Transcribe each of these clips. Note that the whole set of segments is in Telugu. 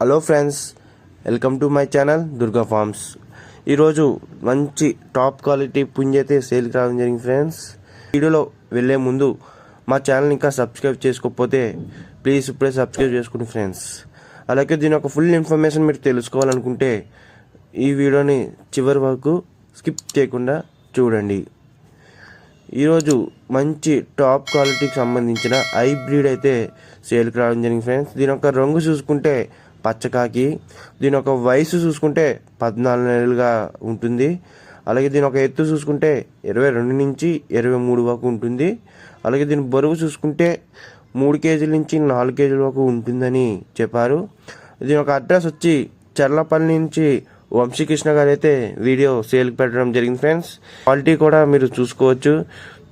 Hello friends welcome to my channel Durga farms ఈరోజు మంచి టాప్ క్వాలిటీ పుంజ అయితే సేల్కి రావడం జరిగింది ఫ్రెండ్స్ వీడియోలో వెళ్ళే ముందు మా ఛానల్ ఇంకా సబ్స్క్రైబ్ చేసుకోకపోతే ప్లీజ్ ఇప్పుడే సబ్స్క్రైబ్ చేసుకోండి ఫ్రెండ్స్ అలాగే దీని యొక్క ఫుల్ ఇన్ఫర్మేషన్ మీరు తెలుసుకోవాలనుకుంటే ఈ వీడియోని చివరి వరకు స్కిప్ చేయకుండా చూడండి. ఈరోజు మంచి టాప్ క్వాలిటీకి సంబంధించిన హైబ్రిడ్ అయితే సేల్కి రావడం జరిగింది ఫ్రెండ్స్ దీని యొక్క రంగు చూసుకుంటే పచ్చకాకి. దీని యొక్క వయసు చూసుకుంటే పద్నాలుగు నెలలుగా ఉంటుంది. అలాగే దీని యొక్క ఎత్తు చూసుకుంటే ఇరవై రెండు నుంచి ఇరవై మూడు వరకు ఉంటుంది. అలాగే దీని బరువు చూసుకుంటే మూడు కేజీల నుంచి నాలుగు కేజీల వరకు ఉంటుందని చెప్పారు. దీని యొక్క అడ్రస్ వచ్చి చర్లపల్లి నుంచి వంశీకృష్ణ గారు అయితే వీడియో సేల్కి పెట్టడం జరిగింది ఫ్రెండ్స్. క్వాలిటీ కూడా మీరు చూసుకోవచ్చు.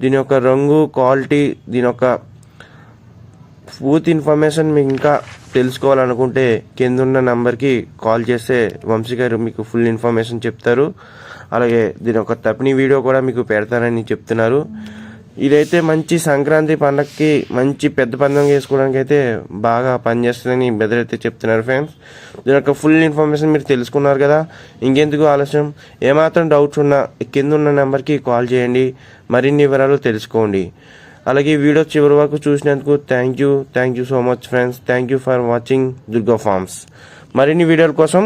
దీని యొక్క రంగు క్వాలిటీ దీని యొక్క బూత్ ఇన్ఫర్మేషన్ మీకు ఇంకా తెలుసుకోవాలనుకుంటే కింద ఉన్న నెంబర్కి కాల్ చేస్తే వంశీ గారు మీకు ఫుల్ ఇన్ఫర్మేషన్ చెప్తారు. అలాగే దీని యొక్క తప్పిని వీడియో కూడా మీకు పెడతానని చెప్తున్నారు. ఇదైతే మంచి సంక్రాంతి పండగకి మంచి పెద్ద పందం చేసుకోవడానికి అయితే బాగా పనిచేస్తుందని బెదర్ అయితే చెప్తున్నారు ఫ్రెండ్స్. దీని యొక్క ఫుల్ ఇన్ఫర్మేషన్ మీరు తెలుసుకున్నారు కదా. ఇంకెందుకు ఆలస్యం? ఏమాత్రం డౌట్స్ ఉన్నా కింద ఉన్న నెంబర్కి కాల్ చేయండి. మరిన్ని వివరాలు తెలుసుకోండి. అలాగే ఈ వీడియో చివరి వరకు చూసినందుకు thank you thank you so much friends thank you for watching Durga farms మరిన్ని వీడియోల కోసం